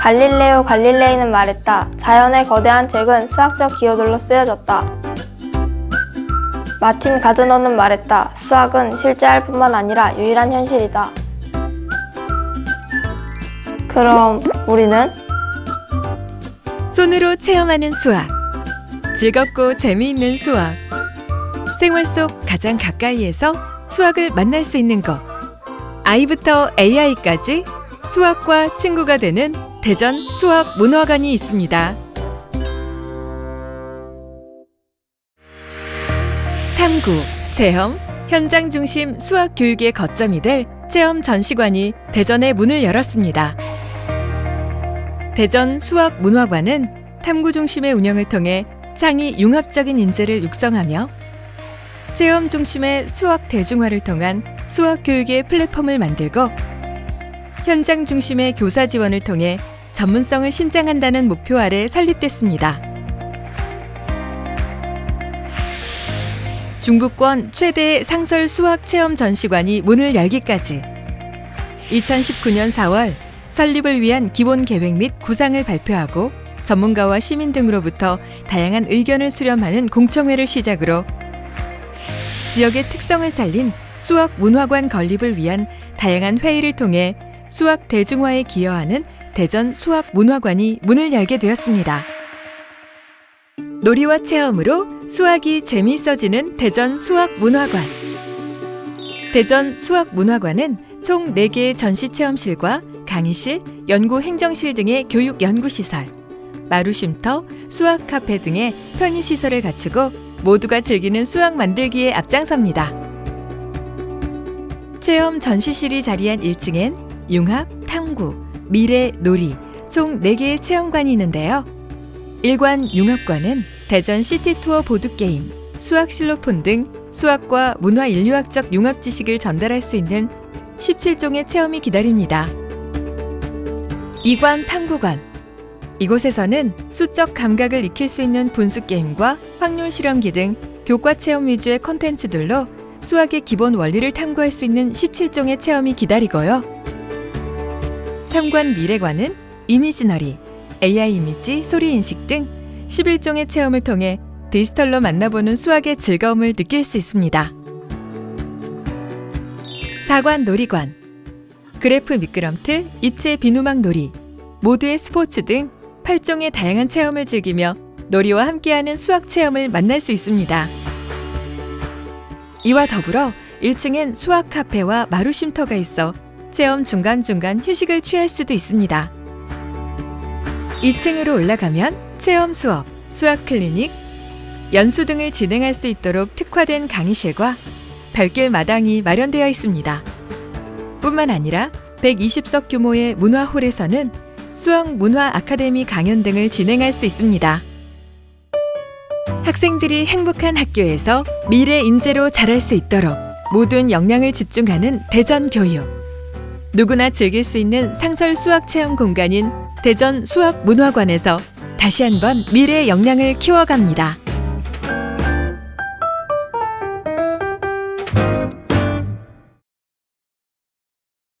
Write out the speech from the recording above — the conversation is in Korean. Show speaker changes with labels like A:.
A: 갈릴레오 갈릴레이는 말했다. 자연의 거대한 책은 수학적 기호들로 쓰여졌다. 마틴 가드너는 말했다. 수학은 실제할 뿐만 아니라 유일한 현실이다. 그럼 우리는
B: 손으로 체험하는 수학. 즐겁고 재미있는 수학. 생활 속 가장 가까이에서 수학을 만날 수 있는 것. 아이부터 AI까지 수학과 친구가 되는 대전 수학 문화관이 있습니다. 탐구, 체험, 현장 중심 수학 교육의 거점이 될 체험 전시관이 대전에 문을 열었습니다. 대전 수학 문화관은 탐구 중심의 운영을 통해 창의 융합적인 인재를 육성하며 체험 중심의 수학 대중화를 통한 수학 교육의 플랫폼을 만들고 현장 중심의 교사 지원을 통해 전문성을 신장한다는 목표 아래 설립됐습니다. 중부권 최대 상설 수학 체험 전시관이 문을 열기까지 2019년 4월 설립을 위한 기본 계획 및 구상을 발표하고 전문가와 시민 등으로부터 다양한 의견을 수렴하는 공청회를 시작으로 지역의 특성을 살린 수학 문화관 건립을 위한 다양한 회의를 통해 수학 대중화에 기여하는 대전 수학 문화관이 문을 열게 되었습니다. 놀이와 체험으로 수학이 재미있어지는 대전 수학 문화관. 대전 수학 문화관은 총 4개의 전시 체험실과 강의실, 연구 행정실 등의 교육 연구 시설, 마루 쉼터, 수학 카페 등의 편의 시설을 갖추고 모두가 즐기는 수학 만들기에 앞장섭니다. 체험 전시실이 자리한 1층엔 융합, 탐구, 미래, 놀이 총 4개의 체험관이 있는데요. 일관 융합관은 대전 시티투어 보드게임, 수학 실로폰 등 수학과 문화 인류학적 융합 지식을 전달할 수 있는 17종의 체험이 기다립니다. 이관 탐구관 이곳에서는 수적 감각을 익힐 수 있는 분수 게임과 확률 실험기 등 교과 체험 위주의 콘텐츠들로 수학의 기본 원리를 탐구할 수 있는 17종의 체험이 기다리고요. 삼관 미래관은 이미지너리, AI 이미지, 소리 인식 등 11종의 체험을 통해 디지털로 만나보는 수학의 즐거움을 느낄 수 있습니다. 사관 놀이관, 그래프 미끄럼틀, 입체 비누막 놀이, 모두의 스포츠 등 8종의 다양한 체험을 즐기며 놀이와 함께하는 수학 체험을 만날 수 있습니다. 이와 더불어 1층엔 수학 카페와 마루 쉼터가 있어 체험 중간중간 휴식을 취할 수도 있습니다. 2층으로 올라가면 체험 수업, 수학 클리닉, 연수 등을 진행할 수 있도록 특화된 강의실과 별길 마당이 마련되어 있습니다. 뿐만 아니라 120석 규모의 문화홀에서는 수학 문화 아카데미 강연 등을 진행할 수 있습니다. 학생들이 행복한 학교에서 미래 인재로 자랄 수 있도록 모든 역량을 집중하는 대전 교육. 누구나 즐길 수 있는 상설 수학 체험 공간인 대전 수학 문화관에서 다시 한번 미래 역량을 키워갑니다.